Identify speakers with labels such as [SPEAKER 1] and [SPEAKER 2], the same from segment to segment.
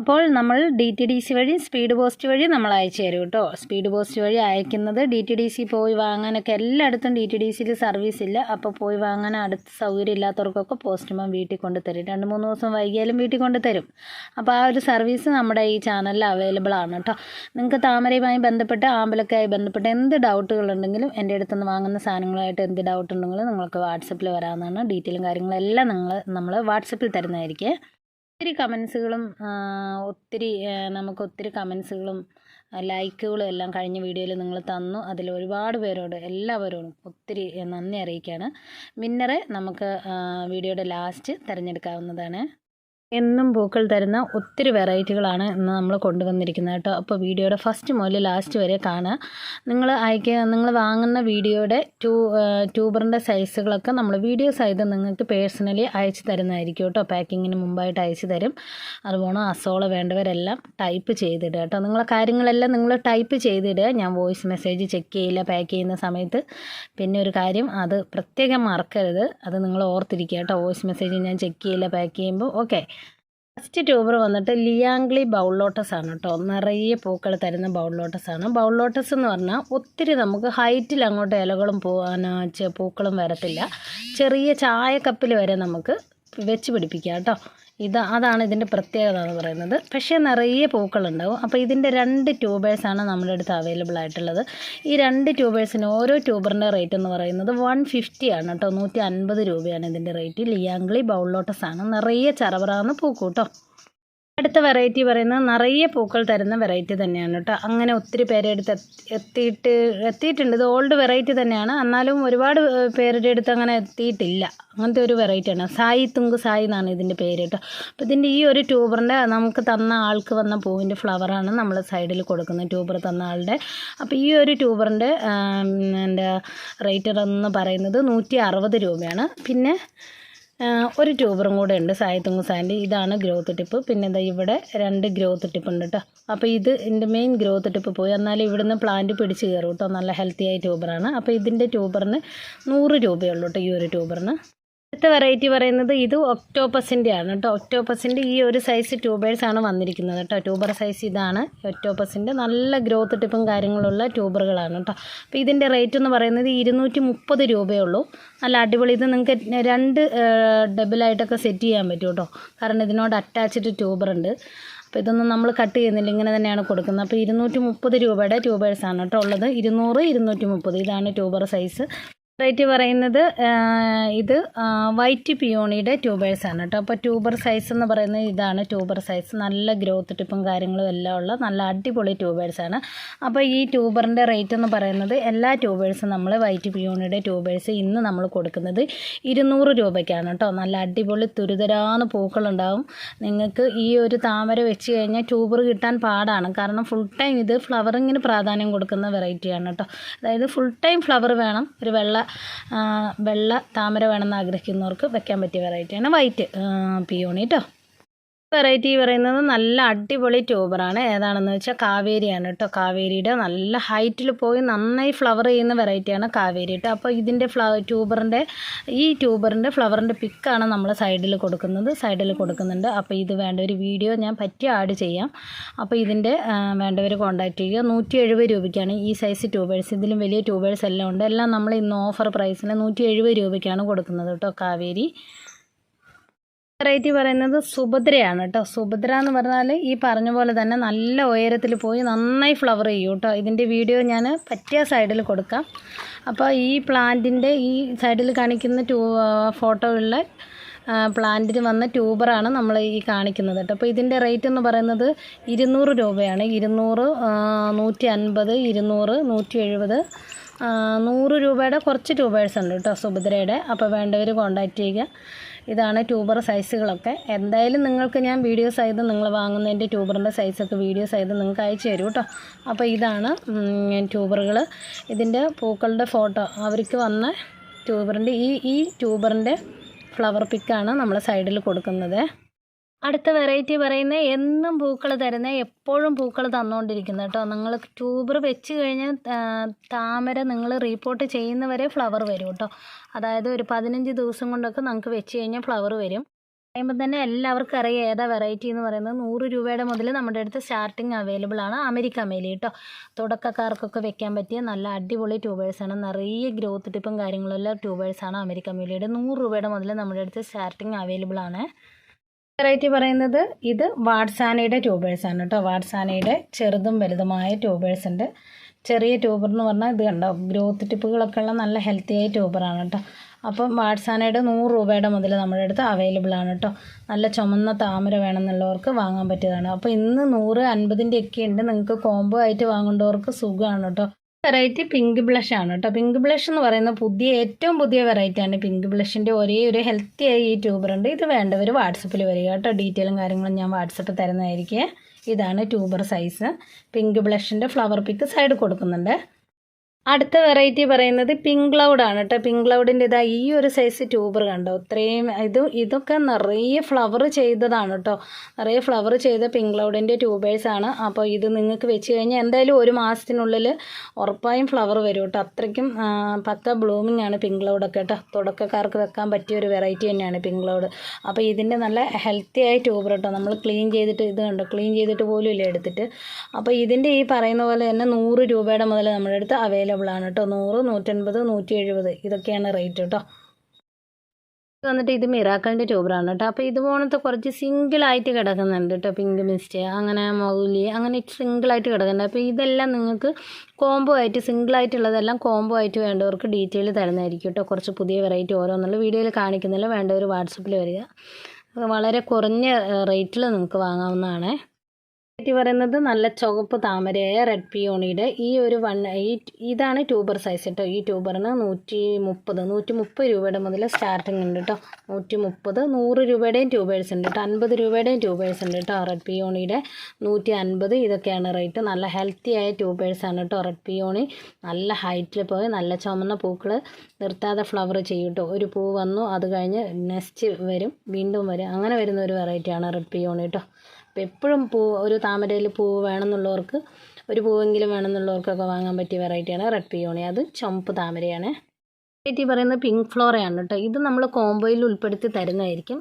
[SPEAKER 1] അപ്പോൾ നമ്മൾ D T D C വഴി സ്പീഡ് പോസ്റ്റ് വഴി നമ്മൾ അയച്ചു തരും കേട്ടോ. സ്പീഡ് പോസ്റ്റ് വഴി അയക്കുന്നത് ഡി ടി ഡി സി പോയി വാങ്ങാനൊക്കെ എല്ലായിടത്തും ഡി ടി ഡി സിയിൽ സർവീസ് ഇല്ല. അപ്പോൾ പോയി വാങ്ങാൻ അടുത്ത് സൗകര്യം ഇല്ലാത്തവർക്കൊക്കെ പോസ്റ്റ്മാൻ വീട്ടിൽ കൊണ്ട് തരും രണ്ട് മൂന്ന് ദിവസം വൈകിയാലും വീട്ടിൽ കൊണ്ട് തരും അപ്പോൾ ആ ഒരു സർവീസ് നമ്മുടെ ഈ ചാനലിൽ അവൈലബിൾ ആണ് കേട്ടോ. നിങ്ങൾക്ക് താമരയുമായി ബന്ധപ്പെട്ട് ആമ്പലൊക്കെയായി ബന്ധപ്പെട്ട് എന്ത് ഡൗട്ടുകളുണ്ടെങ്കിലും എന്റെ അടുത്തുനിന്ന് വാങ്ങുന്ന സാധനങ്ങളായിട്ട് എന്ത് ഡൗട്ട് ഉണ്ടെങ്കിലും നിങ്ങൾക്ക് വാട്സപ്പിൽ വരാവുന്നതാണ്. ഡീറ്റെയിലും കാര്യങ്ങളെല്ലാം നിങ്ങൾ നമ്മൾ വാട്സപ്പിൽ തരുന്നതായിരിക്കും. ഒത്തിരി കമൻസുകളും ഒത്തിരി നമുക്ക് ഒത്തിരി കമൻസുകളും ലൈക്കുകളും എല്ലാം കഴിഞ്ഞ വീഡിയോയിൽ നിങ്ങൾ തന്നു. അതിൽ ഒരുപാട് പേരോട് എല്ലാവരോടും ഒത്തിരി നന്ദി അറിയിക്കുകയാണ്. വിന്നറെ നമുക്ക് വീഡിയോയുടെ ലാസ്റ്റ് തിരഞ്ഞെടുക്കാവുന്നതാണ്. എന്നും പൂക്കൾ തരുന്ന ഒത്തിരി വെറൈറ്റികളാണ് ഇന്ന് നമ്മൾ കൊണ്ടുവന്നിരിക്കുന്നത് കേട്ടോ. അപ്പോൾ വീഡിയോയുടെ ഫസ്റ്റ് മുതൽ ലാസ്റ്റ് വരെ കാണുക. നിങ്ങൾ അയക്കുക നിങ്ങൾ വാങ്ങുന്ന വീഡിയോയുടെ ട്യൂ ട്യൂബറിന്റെ സൈസുകളൊക്കെ നമ്മൾ വീഡിയോ സഹിതം നിങ്ങൾക്ക് പേഴ്സണലി അയച്ചു തരുന്നതായിരിക്കും കേട്ടോ. പാക്കിങ്ങിന് മുമ്പായിട്ട് അയച്ചു തരും. അതുപോലെ അസോള വേണ്ടവരെല്ലാം ടൈപ്പ് ചെയ്തിടുക കേട്ടോ. നിങ്ങളെ കാര്യങ്ങളെല്ലാം നിങ്ങൾ ടൈപ്പ് ചെയ്തിടുക. ഞാൻ വോയിസ് മെസ്സേജ് ചെക്ക് ചെയ്യില്ല പാക്ക് ചെയ്യുന്ന സമയത്ത്. പിന്നെ ഒരു കാര്യം അത് പ്രത്യേകം മറക്കരുത്. അത് നിങ്ങൾ ഓർത്തിരിക്കുക കേട്ടോ. വോയിസ് മെസ്സേജ് ഞാൻ ചെക്ക് ചെയ്യില്ല പാക്ക് ചെയ്യുമ്പോൾ. ഓക്കെ. ഫസ്റ്റ് ട്യൂബർ വന്നിട്ട് ലിയാംഗ്ലി ബൗൾ ലോട്ടസ് ആണ് കേട്ടോ നിറയെ പൂക്കൾ തരുന്ന ബൗൾ ലോട്ടസ് ആണ്. ബൗൾ ലോട്ടസ് എന്ന് പറഞ്ഞാൽ ഒത്തിരി നമുക്ക് ഹൈറ്റിൽ അങ്ങോട്ട് ഇലകളും പൂ പിന്നെ ചെ- പൂക്കളും വരത്തില്ല. ചെറിയ ചായക്കപ്പിൽ കപ്പിൽ വരെ നമുക്ക് വെച്ച് പിടിപ്പിക്കുക കേട്ടോ. ഇത് അതാണ് ഇതിന്റെ പ്രത്യേകത എന്ന് പറയുന്നത്. പക്ഷേ നിറയെ പൂക്കളുണ്ടാവും. അപ്പോൾ ഇതിന്റെ രണ്ട് ട്യൂബേഴ്സാണ് നമ്മുടെ അടുത്ത് അവൈലബിൾ ആയിട്ടുള്ളത്. ഈ രണ്ട് ട്യൂബേഴ്സിന് ഓരോ ട്യൂബറിന്റെ റേറ്റ് എന്ന് പറയുന്നത് വൺ ഫിഫ്റ്റി ആണ് കേട്ടോ. നൂറ്റി അൻപത് രൂപയാണ് ഇതിന്റെ റേറ്റ് ലിയാംഗ്ലി ബൗൾ ലോട്ടസ് ആണ്. നിറയെ ചറവറാന്ന് പൂക്കൂട്ടോ. കേട്ടോ അടുത്ത വെറൈറ്റി പറയുന്നത് നിറയെ പൂക്കൾ തരുന്ന വെറൈറ്റി തന്നെയാണ് കേട്ടോ. അങ്ങനെ ഒത്തിരി പേരെ അടുത്ത് എത്തിയിട്ട് എത്തിയിട്ടുണ്ട്. ഇത് ഓൾഡ് വെറൈറ്റി തന്നെയാണ്. എന്നാലും ഒരുപാട് പേരുടെ അടുത്ത് അങ്ങനെ എത്തിയിട്ടില്ല. അങ്ങനത്തെ ഒരു വെറൈറ്റിയാണ് സായി തുങ്ക് സായി എന്നാണ് ഇതിന്റെ പേര് കേട്ടോ. അപ്പോൾ ഇതിന്റെ ഈ ഒരു ട്യൂബറിന്റെ നമുക്ക് തന്ന ആൾക്ക് വന്ന പൂവിന്റെ ഫ്ലവറാണ് നമ്മൾ സൈഡിൽ കൊടുക്കുന്നത് ട്യൂബർ തന്ന ആളുടെ. അപ്പോൾ ഈ ഒരു ട്യൂബറിന്റെ എന്റെ റേറ്റർ എന്ന് പറയുന്നത് നൂറ്റി രൂപയാണ്. പിന്നെ ഒരു ട്യൂബറും കൂടെ ഉണ്ട് സായത്തുങ് സാൻഡി ഇതാണ് ഗ്രോത്ത് ടിപ്പ്. പിന്നെ എന്താ ഇവിടെ രണ്ട് ഗ്രോത്ത് ടിപ്പ് ഉണ്ട് കേട്ടോ അപ്പോൾ ഇത് എന്റെ മെയിൻ ഗ്രോത്ത് ടിപ്പ് പോയി. എന്നാലും ഇവിടുന്ന് പ്ലാന്റ് പിടിച്ച് കയറും കേട്ടോ നല്ല ഹെൽത്തി ആയ ട്യൂബറാണ്. അപ്പോൾ ഇതിന്റെ ട്യൂബറിന് നൂറ് രൂപയുള്ളൂ കേട്ടോ ഈ ഒരു ട്യൂബറിന്. അടുത്ത വെറൈറ്റി പറയുന്നത് ഇത് ഒക്ടോപ്പസിന്റെ ആണ് കേട്ടോ. ഒക്ടോപ്പസിന്റെ ഈ ഒരു സൈസ് ട്യൂബേഴ്സ് ആണ് വന്നിരിക്കുന്നത് കേട്ടോ. ട്യൂബർ സൈസ് ഇതാണ്. ഒക്ടോപ്പസിന്റെ നല്ല ഗ്രോത്ത് ടിപ്പും കാര്യങ്ങളുള്ള ട്യൂബറുകളാണ് കേട്ടോ. അപ്പോൾ ഇതിന്റെ റേറ്റ് എന്ന് പറയുന്നത് ഇരുന്നൂറ്റി മുപ്പത് രൂപയേ ഉള്ളൂ നല്ല അടിപൊളി. ഇത് നിങ്ങൾക്ക് രണ്ട് ഡബിളായിട്ടൊക്കെ സെറ്റ് ചെയ്യാൻ പറ്റും കേട്ടോ. കാരണം ഇതിനോട് അറ്റാച്ച്ഡ് ട്യൂബർ ഉണ്ട്. അപ്പോൾ ഇതൊന്നും നമ്മൾ കട്ട് ചെയ്യുന്നില്ല. ഇങ്ങനെ തന്നെയാണ് കൊടുക്കുന്നത്. അപ്പോൾ ഇരുന്നൂറ്റി മുപ്പത് രൂപയുടെ ട്യൂബേഴ്സാണ് കേട്ടോ ഉള്ളത്. ഇരുന്നൂറ് ഇരുന്നൂറ്റി മുപ്പത് ഇതാണ് ട്യൂബർ സൈസ് റേറ്റ് പറയുന്നത് ഇത് വൈറ്റ് പിയോണിയുടെ ട്യൂബേഴ്സാണ് കേട്ടോ. അപ്പോൾ ട്യൂബർ സൈസ് എന്ന് പറയുന്നത് ഇതാണ് ട്യൂബർ സൈസ് നല്ല ഗ്രോത്ത് ടിപ്പും കാര്യങ്ങളും എല്ലാം ഉള്ള നല്ല അടിപൊളി ട്യൂബേഴ്സാണ് അപ്പോൾ ഈ ട്യൂബറിന്റെ റേറ്റ് എന്ന് പറയുന്നത് എല്ലാ ട്യൂബേഴ്സും നമ്മൾ വൈറ്റ് പിയോണിയുടെ ട്യൂബേഴ്സ് ഇന്ന് നമ്മൾ കൊടുക്കുന്നത് ഇരുന്നൂറ് രൂപയ്ക്കാണ് കേട്ടോ. നല്ല അടിപൊളി തുരുതരാന്ന് പൂക്കളുണ്ടാവും. നിങ്ങൾക്ക് ഈ ഒരു താമര വെച്ച് കഴിഞ്ഞാൽ ട്യൂബർ കിട്ടാൻ പാടാണ്. കാരണം ഫുൾ ടൈം ഇത് ഫ്ലവറിങ്ങിന് പ്രാധാന്യം കൊടുക്കുന്ന വെറൈറ്റിയാണ് കേട്ടോ. അതായത് ഫുൾ ടൈം ഫ്ലവർ വേണം ഒരു വെള്ള വെള്ള താമര വേണമെന്ന് ആഗ്രഹിക്കുന്നവർക്ക് വെക്കാൻ പറ്റിയ വെറൈറ്റിയാണ് വൈറ്റ് പിയോണി കേട്ടോ വെറൈറ്റി പറയുന്നത് നല്ല അടിപൊളി ട്യൂബറാണ്. ഏതാണെന്ന് വെച്ചാൽ കാവേരിയാണ് കേട്ടോ കാവേരിയുടെ നല്ല ഹൈറ്റിൽ പോയി നന്നായി ഫ്ലവർ ചെയ്യുന്ന വെറൈറ്റിയാണ് കാവേരി കേട്ടോ അപ്പോൾ ഇതിന്റെ ഫ്ല ട്യൂബറിന്റെ ഈ ട്യൂബറിന്റെ ഫ്ലവറിന്റെ പിക്കാണ് നമ്മൾ സൈഡിൽ കൊടുക്കുന്നത്. സൈഡിൽ കൊടുക്കുന്നുണ്ട്. അപ്പോൾ ഇത് വേണ്ട ഒരു വീഡിയോ ഞാൻ പറ്റി ആഡ് ചെയ്യാം. അപ്പോൾ ഇതിന്റെ വേണ്ടവർ കോൺടാക്റ്റ് ചെയ്യുക. നൂറ്റി എഴുപത് രൂപയ്ക്കാണ് ഈ സൈസ് ട്യൂബേഴ്സ്. ഇതിലും വലിയ ട്യൂബേഴ്സ് എല്ലാം ഉണ്ട്. എല്ലാം നമ്മൾ ഇന്ന് ഓഫർ പ്രൈസിന് നൂറ്റി എഴുപത് രൂപയ്ക്കാണ് കൊടുക്കുന്നത് കേട്ടോ കാവേരി. വെറൈറ്റി പറയുന്നത് സുഭദ്രയാണ് കേട്ടോ. സുഭദ്ര എന്ന് പറഞ്ഞാൽ ഈ പറഞ്ഞ പോലെ തന്നെ നല്ല ഉയരത്തിൽ പോയി നന്നായി ഫ്ലവർ ചെയ്യും കേട്ടോ. ഇതിന്റെ വീഡിയോ ഞാൻ പറ്റിയ സൈഡിൽ കൊടുക്കാം. അപ്പോൾ ഈ പ്ലാന്റിന്റെ ഈ സൈഡിൽ കാണിക്കുന്ന ട്യൂ ഫോട്ടോയുള്ള പ്ലാന്റിന് വന്ന ട്യൂബറാണ് നമ്മൾ ഈ കാണിക്കുന്നത് കേട്ടോ. അപ്പോൾ ഇതിന്റെ റേറ്റ് എന്ന് പറയുന്നത് ഇരുന്നൂറ് രൂപയാണ്. ഇരുന്നൂറ് നൂറ്റി അൻപത് ഇരുന്നൂറ് നൂറ്റി എഴുപത് നൂറ് രൂപയുടെ കുറച്ച് ട്യൂബേഴ്സ് ഉണ്ട് കേട്ടോ സുഭദ്രയുടെ. അപ്പോൾ വേണ്ടവർ കോൺടാക്റ്റ് ചെയ്യുക. ഇതാണ് ട്യൂബർ സൈസുകളൊക്കെ. എന്തായാലും നിങ്ങൾക്ക് ഞാൻ വീഡിയോ സഹിതം നിങ്ങൾ വാങ്ങുന്നതിന്റെ ട്യൂബറിന്റെ സൈസൊക്കെ വീഡിയോ സഹിതം നിങ്ങൾക്ക് അയച്ചു തരും കേട്ടോ അപ്പോൾ ഇതാണ് ട്യൂബറുകൾ. ഇതിന്റെ പൂക്കളുടെ ഫോട്ടോ. അവർക്ക് വന്ന ട്യൂബറിന്റെ ഈ ഈ ട്യൂബറിന്റെ ഫ്ലവർ പിക്കാണ് നമ്മൾ സൈഡിൽ കൊടുക്കുന്നത്. അടുത്ത വെറൈറ്റി പറയുന്നത് എന്നും പൂക്കൾ തരുന്ന എപ്പോഴും പൂക്കൾ തന്നുകൊണ്ടിരിക്കുന്ന കേട്ടോ നിങ്ങൾ ട്യൂബർ വെച്ച് കഴിഞ്ഞാൽ താമര നിങ്ങൾ റീപ്പോർട്ട് ചെയ്യുന്നവരെ ഫ്ലവർ വരും കേട്ടോ അതായത് ഒരു പതിനഞ്ച് ദിവസം കൊണ്ടൊക്കെ നമുക്ക് വെച്ച് കഴിഞ്ഞാൽ ഫ്ലവർ വരും. കഴിയുമ്പോൾ തന്നെ എല്ലാവർക്കും അറിയാം ഏതാ വെറൈറ്റി എന്ന് പറയുന്നത്. നൂറ് രൂപയുടെ മുതൽ നമ്മുടെ അടുത്ത് സ്റ്റാർട്ടിങ് അവൈലബിൾ ആണ് അമേരിക്ക മേലി കേട്ടോ തുടക്കക്കാർക്കൊക്കെ വെക്കാൻ പറ്റിയ നല്ല അടിപൊളി ട്യൂബേഴ്സാണ് നിറയെ ഗ്രോത്ത് ടിപ്പും കാര്യങ്ങളെല്ലാം ട്യൂബേഴ്സാണ് അമേരിക്ക മേലിയുടെ നൂറ് രൂപയുടെ മുതൽ നമ്മുടെ അടുത്ത് സ്റ്റാർട്ടിങ് അവൈലബിൾ ആണ്. വെറൈറ്റി പറയുന്നത് ഇത് വാട്സാനയുടെ ട്യൂബേഴ്സാണ് കേട്ടോ. വാട്സാനയുടെ ചെറുതും വലുതുമായ ട്യൂബേഴ്സ് ഉണ്ട്. ചെറിയ ട്യൂബർ എന്ന് പറഞ്ഞാൽ ഇത് കണ്ടോ? ഗ്രോത്ത് ടിപ്പുകളൊക്കെ ഉള്ള നല്ല ഹെൽത്തി ആയ ട്യൂബറാണ് കേട്ടോ. അപ്പം വാട്സാനയുടെ നൂറ് രൂപയുടെ മുതൽ നമ്മുടെ അടുത്ത് അവൈലബിൾ ആണ് കേട്ടോ. നല്ല ചുമന്ന താമര വേണമെന്നുള്ളവർക്ക് വാങ്ങാൻ പറ്റിയതാണ്. അപ്പോൾ ഇന്ന് നൂറ് അൻപതിന്റെ ഒക്കെ ഉണ്ട്. നിങ്ങൾക്ക് കോംബോ ആയിട്ട് വാങ്ങേണ്ടവർക്ക് സുഖമാണ് കേട്ടോ. വെറൈറ്റി പിങ്ക് ബ്ലഷ് ആണ് കേട്ടോ. പിങ്ക് ബ്ലഷ് എന്ന് പറയുന്ന പുതിയ ഏറ്റവും പുതിയ വെറൈറ്റി ആണ് പിങ്ക് ബ്ലഷിന്റെ ഒരേ ഒരു ഹെൽത്തി ആയി ഈ ട്യൂബർ ഉണ്ട്. ഇത് വേണ്ടവർ വാട്സപ്പിൽ വരിക കേട്ടോ. ഡീറ്റെയിലും കാര്യങ്ങളും ഞാൻ വാട്സപ്പ് തരുന്നതായിരിക്കും. ഇതാണ് ട്യൂബർ സൈസ് പിങ്ക് ബ്ലഷിന്റെ ഫ്ലവർ പിക്ക് സൈഡ് കൊടുക്കുന്നുണ്ട്. അടുത്ത വെറൈറ്റി പറയുന്നത് പിങ്ക് ക്ലൗഡ് ആണ് കേട്ടോ. പിങ്ക് ക്ലൗഡിന്റെ ഇതാ ഈ ഒരു സൈസ് ട്യൂബർ കണ്ടോ? ഇത്രയും ഇത് ഇതൊക്കെ നിറയെ ഫ്ലവർ ചെയ്തതാണ് കേട്ടോ. നിറയെ ഫ്ലവർ ചെയ്ത പിങ്ക് ക്ലൗഡിന്റെ ട്യൂബേഴ്സാണ് അപ്പോൾ ഇത് നിങ്ങൾക്ക് വെച്ച് കഴിഞ്ഞാൽ എന്തായാലും ഒരു മാസത്തിനുള്ളിൽ ഉറപ്പായും ഫ്ലവർ വരും കേട്ടോ. അത്രയ്ക്കും പക്ക ബ്ലൂമിംഗ് ആണ് പിങ്ക് ക്ലൗഡൊക്കെ കേട്ടോ. തുടക്കക്കാർക്ക് വെക്കാൻ പറ്റിയ ഒരു വെറൈറ്റി തന്നെയാണ് പിങ്ക് ക്ലൗഡ് അപ്പോൾ ഇതിന്റെ നല്ല ഹെൽത്തി ആയ ട്യൂബർ കേട്ടോ. നമ്മൾ ക്ലീൻ ചെയ്തിട്ട് ഇത് കണ്ടോ? ക്ലീൻ ചെയ്തിട്ട് പോലും ഇല്ല എടുത്തിട്ട്. അപ്പോൾ ഇതിന്റെ ഈ പറയുന്ന പോലെ തന്നെ നൂറ് രൂപയുടെ മുതൽ നമ്മുടെ അടുത്ത് അവൈലബിൾ ആണ് കേട്ടോ. നൂറ് നൂറ്റൻപത് നൂറ്റി എഴുപത് ഇതൊക്കെയാണ് റേറ്റ് കേട്ടോ. വന്നിട്ട് ഇത് മിറാക്കളിന്റെ ട്യൂബറാണ് കേട്ടോ. അപ്പോൾ ഇതുപോലത്തെ കുറച്ച് സിംഗിളായിട്ട് കിടക്കുന്നുണ്ട് കേട്ടോ പിങ്ക് മിസ്റ്റ് അങ്ങനെ മൗലി അങ്ങനെ സിംഗിളായിട്ട് കിടക്കുന്നുണ്ട്. അപ്പോൾ ഇതെല്ലാം നിങ്ങൾക്ക് കോംബോ ആയിട്ട് സിംഗിളായിട്ടുള്ളതെല്ലാം കോംബോ ആയിട്ട് വേണ്ടവർക്ക് ഡീറ്റെയിൽ തരുന്നതായിരിക്കും കേട്ടോ. കുറച്ച് പുതിയ വെറൈറ്റി ഓരോന്നുള്ള വീഡിയോയിൽ കാണിക്കുന്നില്ല. വേണ്ടവർ വാട്സപ്പിൽ വരിക. വളരെ കുറഞ്ഞ റേറ്റിൽ നിങ്ങൾക്ക് വാങ്ങാവുന്നതാണ്. വെറൈറ്റി പറയുന്നത് നല്ല ചുവപ്പ് താമരയായ റെഡ് പിയോണിയുടെ ഈ ഒരു വൺ ഈ ഇതാണ് ട്യൂബർ സൈസ് കേട്ടോ ഈ ട്യൂബറിന് നൂറ്റി മുപ്പത് നൂറ്റി മുപ്പത് രൂപയുടെ മുതൽ സ്റ്റാർട്ടിങ് ഉണ്ട് കേട്ടോ നൂറ്റി മുപ്പത് നൂറ് രൂപയുടെയും ട്യൂബേഴ്സ് ഉണ്ട് കേട്ടോ അൻപത് രൂപയുടെയും ട്യൂബേഴ്സ് ഉണ്ട് കേട്ടോ റെഡ് പിയോണിയുടെ നൂറ്റി അൻപത് ഇതൊക്കെയാണ് റേറ്റ് നല്ല ഹെൽത്തി ആയ ട്യൂബേഴ്സാണ് കേട്ടോ റെഡ് പിയോണി നല്ല ഹൈറ്റിൽ പോയി നല്ല ചുമന്ന പൂക്കൾ നിർത്താതെ ഫ്ലവർ ചെയ്യും കേട്ടോ ഒരു പൂ വന്നു അത് കഴിഞ്ഞ് നെക്സ്റ്റ് വരും വീണ്ടും വരും. അങ്ങനെ വരുന്ന ഒരു വെറൈറ്റിയാണ് റെഡ് പിയോണി കേട്ടോ എപ്പോഴും പൂ ഒരു താമരയിൽ പൂവ് വേണമെന്നുള്ളവർക്ക് ഒരു പൂവെങ്കിലും വേണമെന്നുള്ളവർക്കൊക്കെ വാങ്ങാൻ പറ്റിയ വെറൈറ്റിയാണ് റെഡ് പിയോണി. അത് ചുമപ്പ് താമരയാണ്. വെറൈറ്റി പറയുന്നത് പിങ്ക് ഫ്ലോറയാണ് കേട്ടോ. ഇത് നമ്മൾ കോംബോയിൽ ഉൾപ്പെടുത്തി തരുന്നതായിരിക്കും.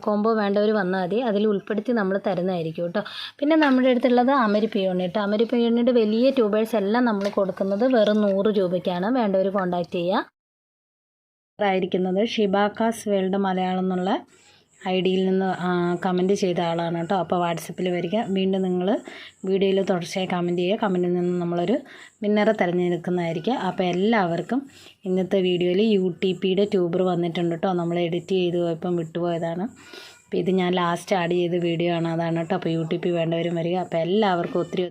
[SPEAKER 1] കോംബോ വേണ്ടവർ വന്നാൽ മതി. അതിൽ ഉൾപ്പെടുത്തി നമ്മൾ തരുന്നതായിരിക്കും കേട്ടോ. പിന്നെ നമ്മുടെ അടുത്തുള്ളത് അമരി പിയോണി കേട്ടോ. അമരി പിയോണിയുടെ വലിയ ട്യൂബേഴ്സ് എല്ലാം നമ്മൾ കൊടുക്കുന്നത് വെറും നൂറ് രൂപയ്ക്കാണ്. വേണ്ടവർ കോൺടാക്റ്റ് ചെയ്യുക. ആയിരിക്കുന്നത് ഷിബാക്കാസ് വേൾഡ് മലയാളം എന്നുള്ള ഐ ഡിയിൽ നിന്ന് കമന്റ് ചെയ്ത ആളാണ് കേട്ടോ. അപ്പോൾ വാട്സപ്പിൽ വരിക. വീണ്ടും നിങ്ങൾ വീഡിയോയിൽ തുടർച്ചയായി കമന്റ് ചെയ്യുക. കമന്റിൽ നിന്ന് നമ്മളൊരു വിന്നറെ തിരഞ്ഞെടുക്കുന്നതായിരിക്കും. അപ്പോൾ എല്ലാവർക്കും ഇന്നത്തെ വീഡിയോയിൽ യു ടി പിയുടെ ട്യൂബർ വന്നിട്ടുണ്ട് കേട്ടോ. നമ്മൾ എഡിറ്റ് ചെയ്ത് പോയപ്പം വിട്ടുപോയതാണ്. അപ്പോൾ ഇത് ഞാൻ ലാസ്റ്റ് ആഡ് ചെയ്ത വീഡിയോ ആണ്. അതാണ് കേട്ടോ. അപ്പോൾ യു ടി പി വേണ്ടവരും വരിക. അപ്പോൾ എല്ലാവർക്കും ഒത്തിരി